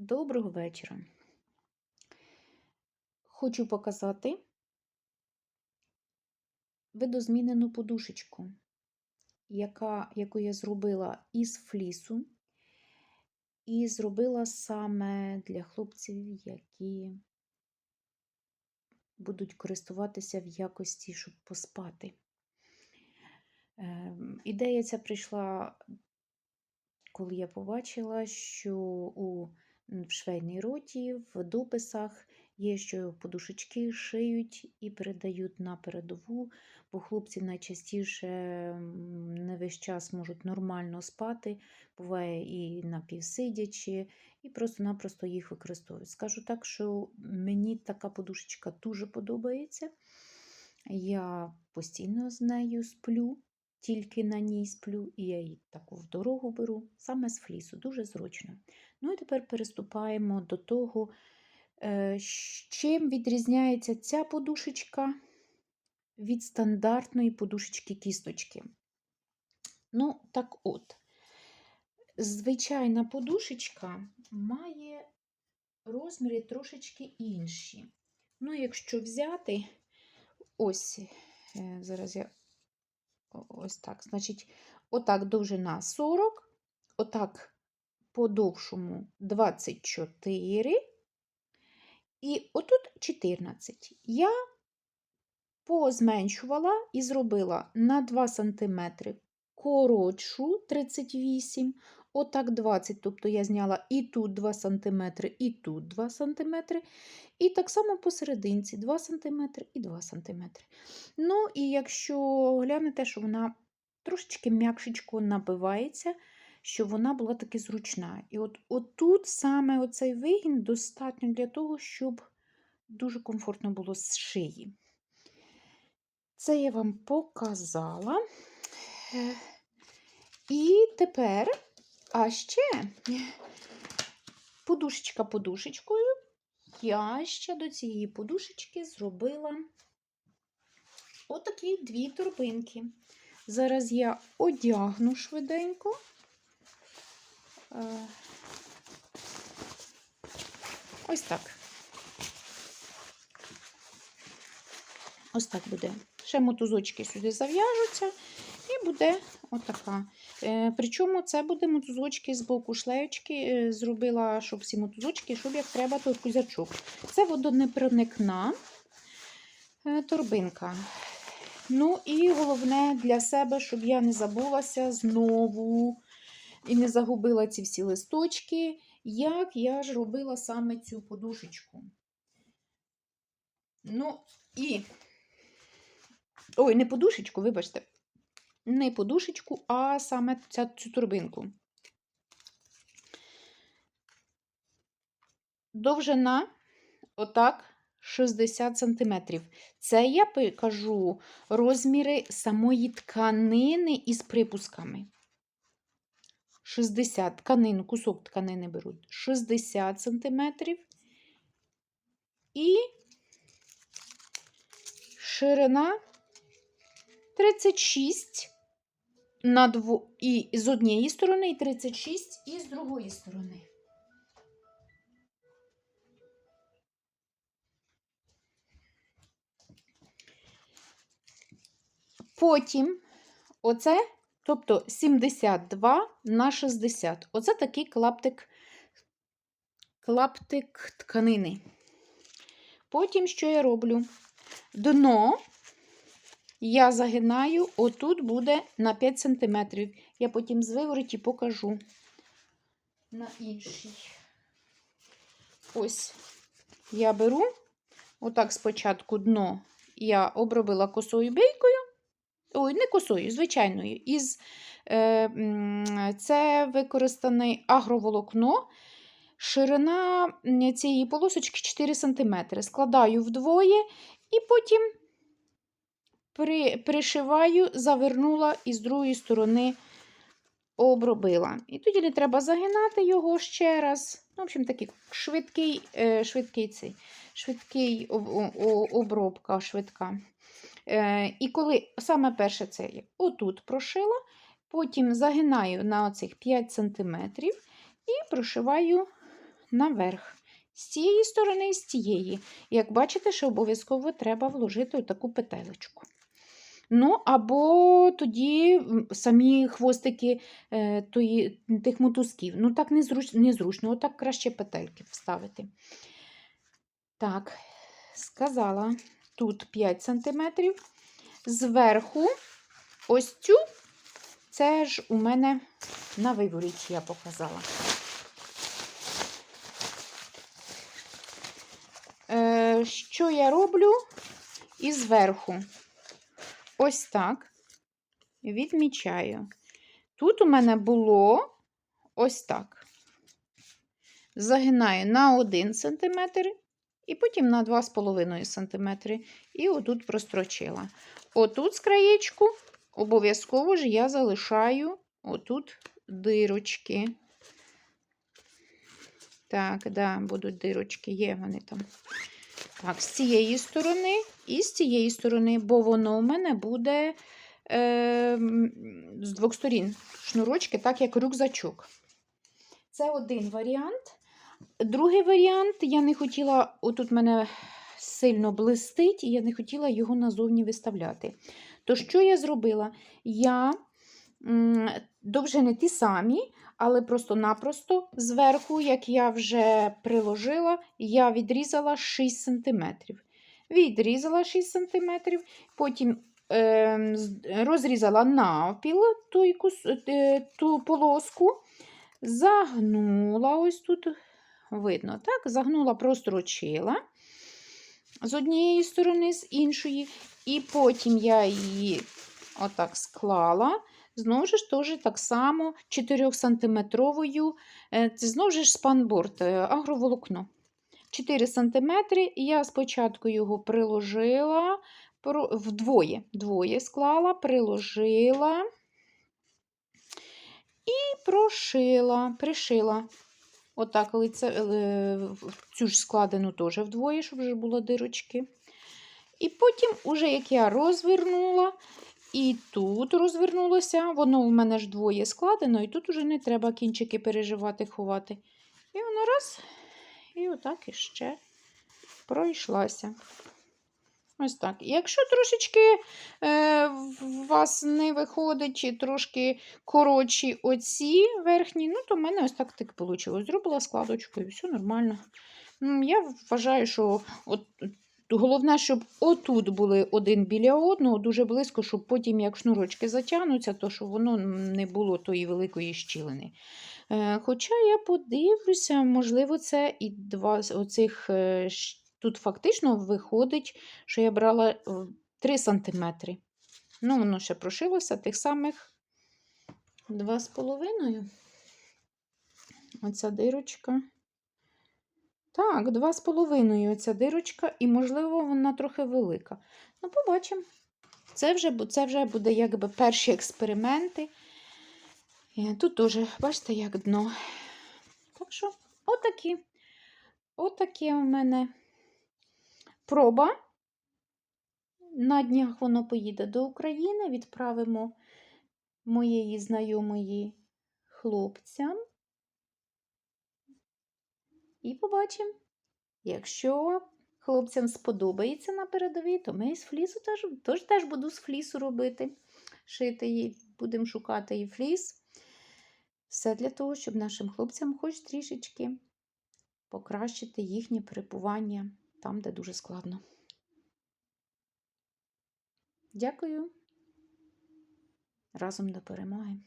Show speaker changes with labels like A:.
A: Доброго вечора. Хочу показати видозмінену подушечку, яка, яку я зробила із флісу, і зробила саме для хлопців, які будуть користуватися в якості, щоб поспати. Ем, Ідея ця прийшла, коли я побачила, що у в швейній роті, в дописах є, що подушечки шиють і передають на передову, бо хлопці найчастіше не весь час можуть нормально спати, буває і напівсидячи, і просто-напросто їх використовують. Скажу так, що мені така подушечка дуже подобається. Я постійно з нею сплю, тільки на ній сплю, і я її таку в дорогу беру, саме з флісу, дуже зручно. Ну і тепер переступаємо до того, е, чим відрізняється ця подушечка від стандартної подушечки кісточки. Ну, так от, звичайна подушечка має розміри трошечки інші. Ну, якщо взяти, ось, е, зараз я ось так, значить, отак довжина 40, отак по-довшому 24, і отут 14. Я позменшувала і зробила на 2 см коротшу 38, отак 20, тобто я зняла і тут 2 см, і тут 2 см, і так само посерединці 2 см і 2 см. Ну, і якщо глянете, що вона трошечки м'якшечко набивається, щоб вона була таки зручна. І от отут саме оцей вигін достатньо для того, щоб дуже комфортно було з шиї. Це я вам показала. І тепер, а ще подушечка подушечкою, я ще до цієї подушечки зробила отакі дві торбинки. Зараз я одягну швиденько. Е, Ось так. Ось так буде. Ще мотузочки сюди зав'яжуться, і буде отака. Е, Причому це буде мотузочки з боку шлеєчки. е, Зробила, щоб всі мотузочки, щоб як треба, то кузячок. Це водонепроникна торбинка. Ну і головне для себе, щоб я не забулася знову і не загубила ці всі листочки, як я ж робила саме цю подушечку. Ну, і. Ой, не подушечку, вибачте. Не подушечку, а саме ця, цю турбинку. Довжина отак 60 см. Це я кажу розміри самої тканини із припусками. 60 тканину, кусок тканини беруть 60 см. І ширина 36 на дво... і з однієї сторони, і 36 і з другої сторони. Потім оце, тобто 72 на 60. Оце такий клаптик, клаптик тканини. Потім що я роблю? Дно я загинаю, отут буде на 5 см. Я потім з вивороті покажу на іншій. Ось я беру, отак спочатку дно я обробила косою бейкою. Ой, не косою, звичайною. Із, е, це використане агроволокно. Ширина цієї полосочки 4 см. Складаю вдвоє і потім при, пришиваю, завернула і з другої сторони обробила. І тоді не треба загинати його ще раз. Ну, в общем, такий швидкий, е, швидкий, цей, швидкий обробка швидка. Е, і коли саме перше це я отут прошила, потім загинаю на оцих 5 см і прошиваю наверх. З цієї сторони і з цієї. Як бачите, що обов'язково треба вложити таку петелечку. Ну, або тоді самі хвостики е, тої, тих мотузків. Ну, так незруч, незручно, отак краще петельки вставити. Так, сказала, тут 5 см. Зверху, ось цю, це ж у мене на виворіті я показала. Е, що я роблю? І зверху. Ось так. Відмічаю. Тут у мене було ось так. Загинаю на 1 см і потім на 2,5 см. І отут прострочила. Отут з краєчку обов'язково ж я залишаю отут дирочки. Так, да, будуть дирочки, є вони там. Так, з цієї сторони і з цієї сторони, бо воно у мене буде е, з двох сторін шнурочки, так як рюкзачок. Це один варіант. Другий варіант, я не хотіла, отут мене сильно блистить, і я не хотіла його назовні виставляти. То що я зробила? Я довжини ті самі, але просто-напросто зверху, як я вже приложила, я відрізала 6 см. Відрізала 6 см, потім е, розрізала навпіл кус, е, ту полоску, загнула ось тут, видно, так, загнула, прострочила з однієї сторони, з іншої, і потім я її отак склала. Знову ж теж так само 4-сантиметровою, е, знову ж спанборд, е, агроволокно. 4 см, я спочатку його приложила, вдвоє, двоє склала, приложила і прошила, пришила. Отак, лице, е, цю ж складену теж вдвоє, щоб вже було дирочки. І потім, уже як я розвернула, і тут розвернулося, воно в мене ж двоє складено, і тут уже не треба кінчики переживати, ховати. І воно раз, і отак іще пройшлася. Ось так. Якщо трошечки е, вас не виходить, чи трошки коротші оці верхні, ну, то в мене ось так так вийшло. Зробила складочку і все нормально. Я вважаю, що от, головне, щоб отут були один біля одного, дуже близько, щоб потім, як шнурочки затягнуться, то щоб воно не було тої великої щілини. Е, Хоча я подивлюся, можливо, це і два оцих. е, Тут фактично виходить, що я брала 3 см. Ну, воно ще прошилося тих самих 2,5. Оця дирочка. Так, 2,5 оця дирочка, і, можливо, вона трохи велика. Ну, побачимо. Це вже, це вже буде якби перші експерименти. І Тут теж, бачите, як дно. Так що, отакі. Отакі у мене проба. На днях воно поїде до України. Відправимо моєї знайомої хлопцям. І побачимо. Якщо хлопцям сподобається на передовій, то ми з флісу теж, теж, теж буду з флісу робити. Шити її, будемо шукати і фліс. Все для того, щоб нашим хлопцям хоч трішечки покращити їхнє перебування там, де дуже складно. Дякую. Разом до перемоги.